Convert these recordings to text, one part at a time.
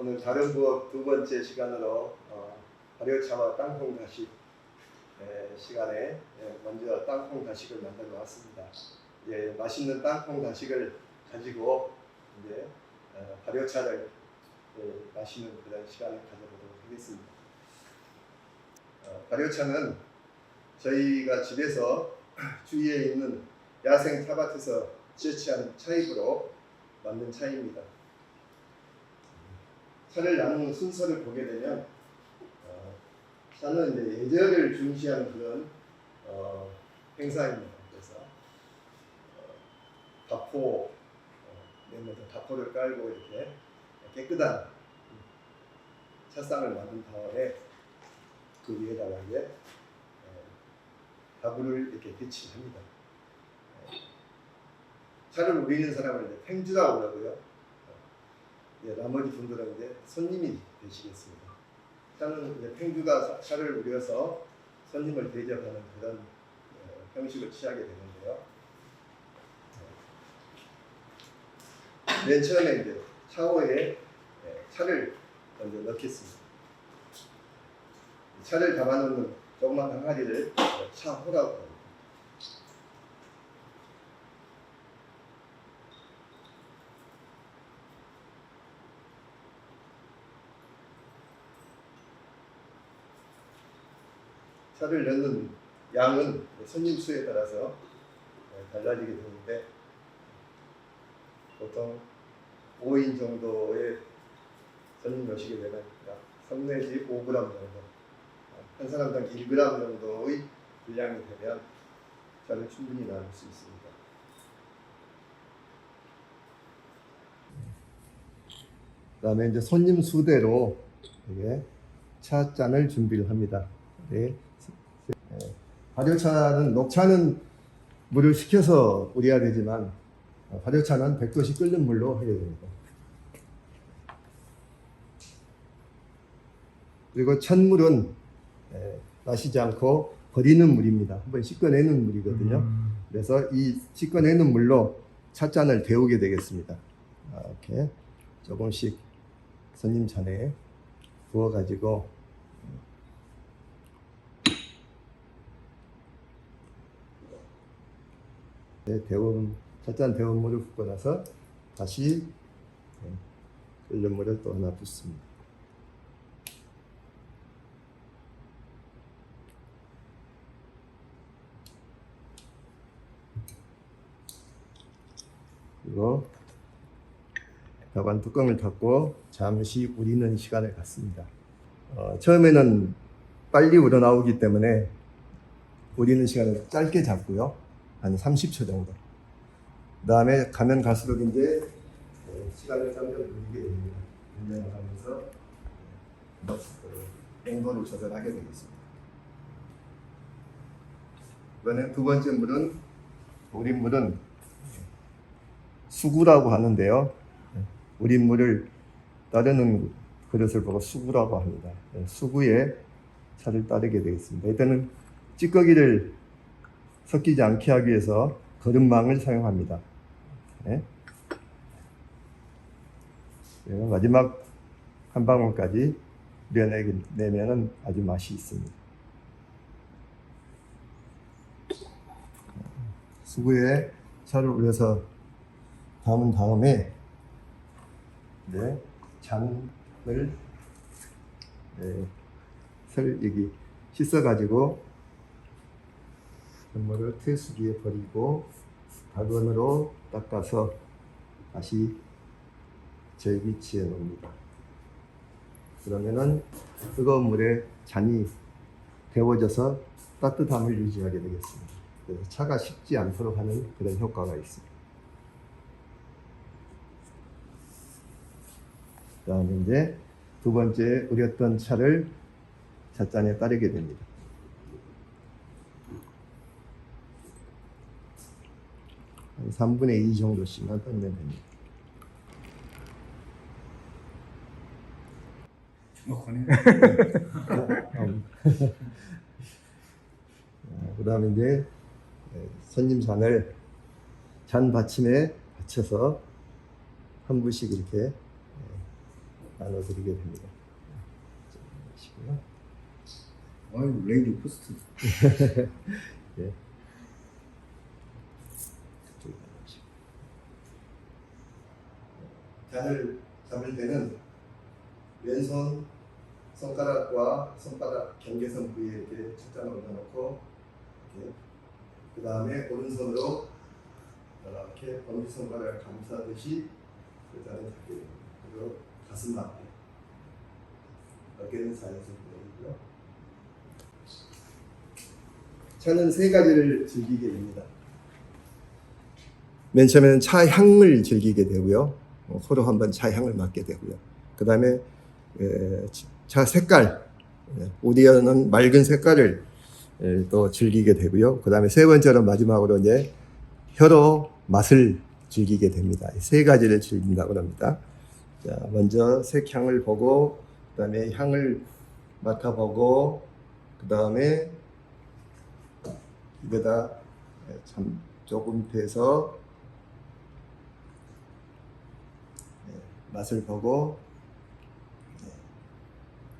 오늘 다른 부엌 두 번째 시간으로 어, 발효차와 땅콩 다식 에, 시간에 예, 먼저 땅콩 다식을 만들어 왔습니다. 예, 맛있는 땅콩 다식을 가지고 이제 어, 발효차를 예, 마시는 그런 시간을 가져보도록 하겠습니다. 어, 발효차는 저희가 집에서 주위에 있는 야생 차밭에서 채취한 차잎으로 만든 차입니다. 차를 나누는 순서를 보게 되면 어, 차는 이제 예절을 중시하는 그런 어, 행사입니다. 그래서 어, 다포 어, 내면서 다포를 깔고 이렇게 깨끗한 차상을 만든 다음에 그 위에다가 이제 어, 다구를 이렇게 배치합니다. 어, 차를 우리는 사람을 이제 팽주라고 그러고요. 예, 나머지 분들은 이제 손님이 되시겠습니다. 차는 이제 사- 차를 우려서 손님을 대접하는 그런 어, 형식을 취하게 되는데요. 어, 맨 처음에 이제 차오에 예, 차를 먼저 넣겠습니다. 이 차를 담아놓는 조그만 항아리를 차호라고 합니다. 차를 넣는 양은 손님 수에 따라서 어, 달라지게 되는데 보통 5인 정도의 손님 오시게 되면 약3 내지 5g 정도 한 사람당 1g 정도의 분량이 되면 차를 충분히 나눌 수 있습니다. 그 다음에 이제 손님 수대로 이게 차 잔을 준비를 합니다. 네. 네. 발효차는 녹차는 물을 식혀서 우려야 되지만 어, 발효차는 100도씨 끓는 물로 해야 됩니다. 그리고 찬물은 에, 마시지 않고 버리는 물입니다. 한번 씻어내는 물이거든요. 그래서 이 씻어내는 물로 찻잔을 데우게 되겠습니다. 아, 이렇게 조금씩 손님 잔에 부어가지고 네, 데운 찻잔 데운 물을 붓고 나서 다시 네, 끓는 물을 또 하나 붓습니다. 그리고 벽안 뚜껑을 닫고 잠시 우리는 시간을 갖습니다. 어, 처음에는 빨리 우러나오기 때문에 우리는 시간을 짧게 잡고요. 한 30초 정도. 그 다음에 가면 갈수록 이제 어, 시간을 점점 늘리게 됩니다. 늘려나가면서 어, 온도를 조절하게 되겠습니다. 이번에 두 번째 물은 우린 물은 수구라고 하는데요. 우린 물을 따르는 그릇을 보고 수구라고 합니다. 네, 수구에 차를 따르게 되겠습니다. 이때는 찌꺼기를 섞이지 않게 하기 위해서 거름망을 사용합니다. 네. 마지막 한 방울까지 우려내면 아주 맛이 있습니다. 수구에 차를 우려서 담은 다음에 네, 잔을 네, 설 여기 씻어 가지고 전물을 퇴수기에 버리고 박원으로 닦아서 다시 제 위치에 놓습니다. 그러면은 뜨거운 물에 잔이 데워져서 따뜻함을 유지하게 되겠습니다. 그래서 차가 식지 않도록 하는 그런 효과가 있습니다. 그다음에 이제 두 번째 우렸던 차를 찻잔에 따르게 됩니다. 3분의 2 정도씩만 떨면 됩니다. 주먹하네. 그 다음에 이제 손님 잔을 잔 받침에 받쳐서 한 분씩 이렇게 나눠드리게 됩니다. 아유 레이디 포스트. 예. 그쪽에 나누시고. 잔을 잡을 때는 왼손 손가락과 손바닥 경계선 부위에 이렇게 첫장을 얹어놓고 이렇게 그 다음에 오른손으로 이렇게 엄지손가락을 감싸듯이 그 잔을 잡게 됩니다. 그리고 가슴 앞에 어깨는 자연스럽게 내리고요. 차는 세 가지를 즐기게 됩니다. 맨 처음에는 차 향을 즐기게 되고요. 어, 서로 한번 차 향을 맡게 되고요. 그 다음에 차 색깔, 예, 오디어는 맑은 색깔을 예, 또 즐기게 되고요. 그 다음에 세 번째로 마지막으로 이제 혀로 맛을 즐기게 됩니다. 이세 가지를 즐긴다고 합니다. 자, 먼저 색향을 보고, 그 다음에 향을 맡아보고, 그 다음에 입에다 참 조금 대서 예, 맛을 보고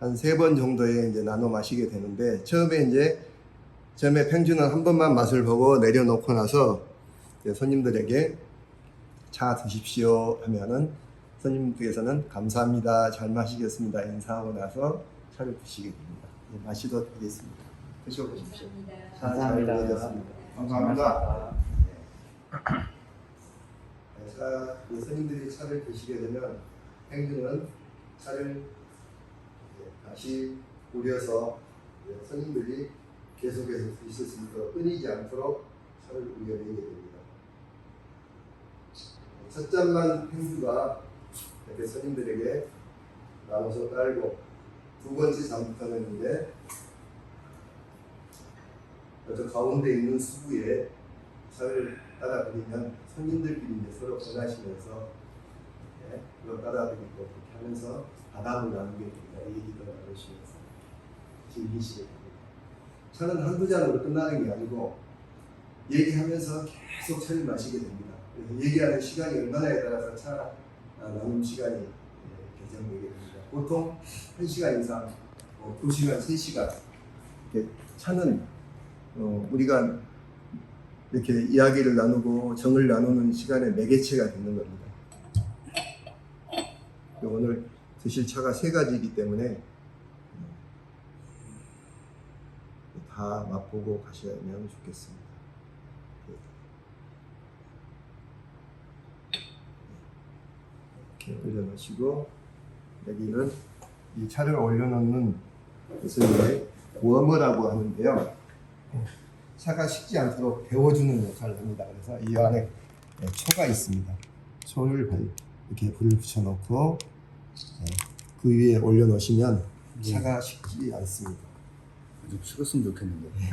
한 세 번 정도에 이제 나눠 마시게 되는데 처음에 이제 처음에 팽주는 한 번만 맛을 보고 내려놓고 나서 이제 손님들에게 차 드십시오 하면은 손님께서는 감사합니다 잘 마시겠습니다 인사하고 나서 차를 드시게 됩니다. 예, 마시도록 하겠습니다. 드셔보십시오. 차잘 먹었습니다. 감사합니다. 차, 이 손님들이 차를 드시게 되면 행주는 차를 다시 우려서 이제 손님들이 계속해서 드실 수 있도록 끊이지 않도록 차를 우려내게 됩니다. 첫 잔만 행주가 이렇게 손님들에게 나눠서 딸고 두 번째 잔부터는 이제 저 가운데 있는 수구에 차를 따라 드리면 손님들끼리 서로 권하시면서 예, 그걸 따라 드리고 그렇게 하면서 바람을 나누게 됩니다. 얘기도 나누시면서 즐기시게 됩니다. 차는 한두 잔으로 끝나는 게 아니고 얘기하면서 계속 차를 마시게 됩니다. 그래서 얘기하는 시간이 얼마나에 따라서 차 아, 나눔 시간이 예, 결정되게 됩니다. 보통 1시간 이상, 뭐 2시간, 3시간 이렇게 차는 어, 우리가 이렇게 이야기를 나누고 정을 나누는 시간의 매개체가 되는 겁니다. 오늘 드실 차가 세 가지이기 때문에 다 맛보고 가시면 좋겠습니다. 이렇게 올려놓으시고 여기는 이 차를 올려놓는 것을 이제 워머라고 하는데요. 차가 식지 않도록 데워주는 역할을 합니다. 그래서 이 안에 네, 초가 있습니다. 초를 발- 이렇게 불을 붙여놓고 네, 그 위에 올려놓으시면 차가 식지 않습니다. 좀 식었으면 좋겠는데.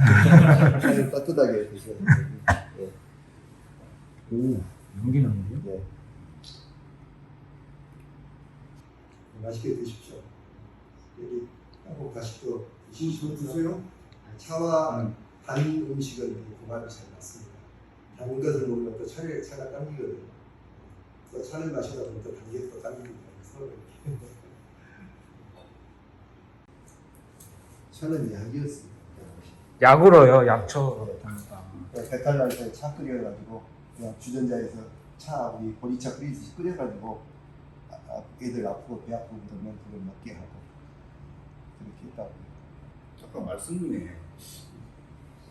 차를 따뜻하게 드셔야. 네, 오 연기 나는데요? 네. 맛있게 드십시오. 여기 한국 가시도 드시고 드세요. 차와 음. 단 음식은 고발이 잘 맞습니다. 단 것을 먹으면 또 차를, 차가 당기거든요. 또 차를 마시다 보면 또 단게 또 당깁니다. 서로 이렇게. 차는 약이었습니다. 약으로요, 약초. 그냥 배탈 날 때 차 끓여가지고 그냥 주전자에서 차 우리 보리차 끓이듯이 끓여가지고 아, 아, 애들 아프고 배 아프고 그러면 그걸 먹게 하고 그렇게 했다고. 아까 말씀 중에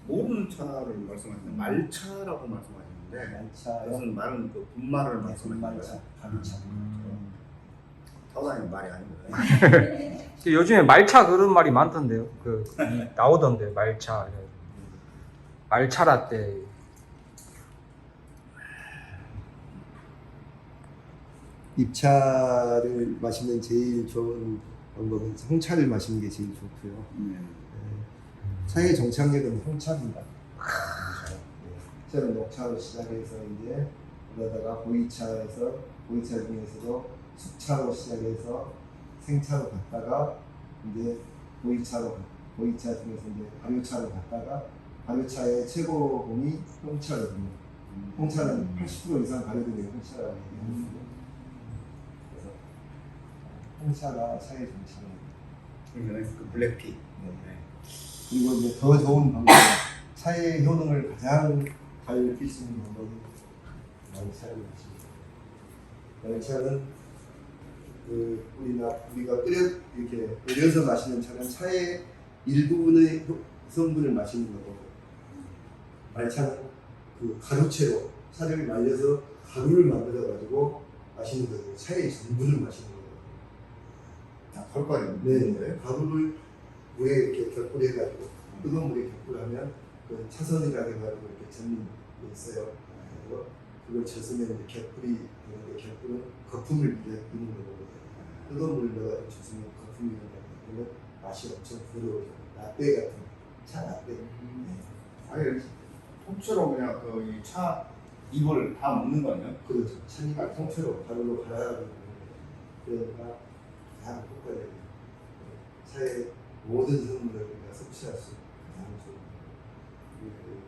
모르는 차를 말씀하시는데 말차라고 말씀하셨는데 말차요. 무슨 말은 그 분말을 네, 말씀하시는 말차, 거예요? 가루차. 타고다니는 말이 아닙니다. 요즘에 말차 그런 말이 많던데요. 그 나오던데 말차. 말차 라떼. 입차를 마시는 제일 좋은 방법은 홍차를 마시는 게 제일 좋고요. 네. 차의 정착력은 홍차입니다. 저는 녹차로 시작해서 이제 그러다가 보이차에서 보이차 중에서도 숙차로 시작해서 생차로 갔다가 이제 보이차로 가- 보이차 중에서 이제 발효차로 갔다가 발효차의 최고봉이 홍차거든요. 홍차는 80% 이상 발효된 게 홍차라고 얘기하거든요. 그래서 홍차가 차에 정착합니다. 그러면 그 블랙티. 네. 네. 그리고 이제 더 좋은 방법, 차의 효능을 가장 잘 느낄 수 있는 방법은 말차를 마십니다. 말차는 그 우리나 우리가 끓여 이렇게 끓여서 마시는 차는 차의 일부분의 효- 성분을 마시는 거고 말차는 그 가루채로 차를 말려서 가루를 만들어 가지고 마시는 거고 차의 전분을 마시는 거예요. 아, 털까지. 네, 가루를 물에 이렇게 격불해 가지고 뜨거운 물에 격불하면 그 차선이라 해가지고 이렇게 전이 있어요. 그리고 그걸 젖으면 이제 격불이 되는데 격불은 거품을 이는 거거든요. 뜨거운 물을 넣어가지고 젖으면 거품이 거면 맛이 엄청 부드러워요. 라떼 같은 차 라떼. 네. 아니 통째로 그냥 그이차 잎을 다 먹는 거네요. 그렇죠. 찬이가 통째로 가루로 갈아가지고 그러니까 가장 효과적인 차의 모든 성분을 우리가 섭취할 수 있는 가장 좋은.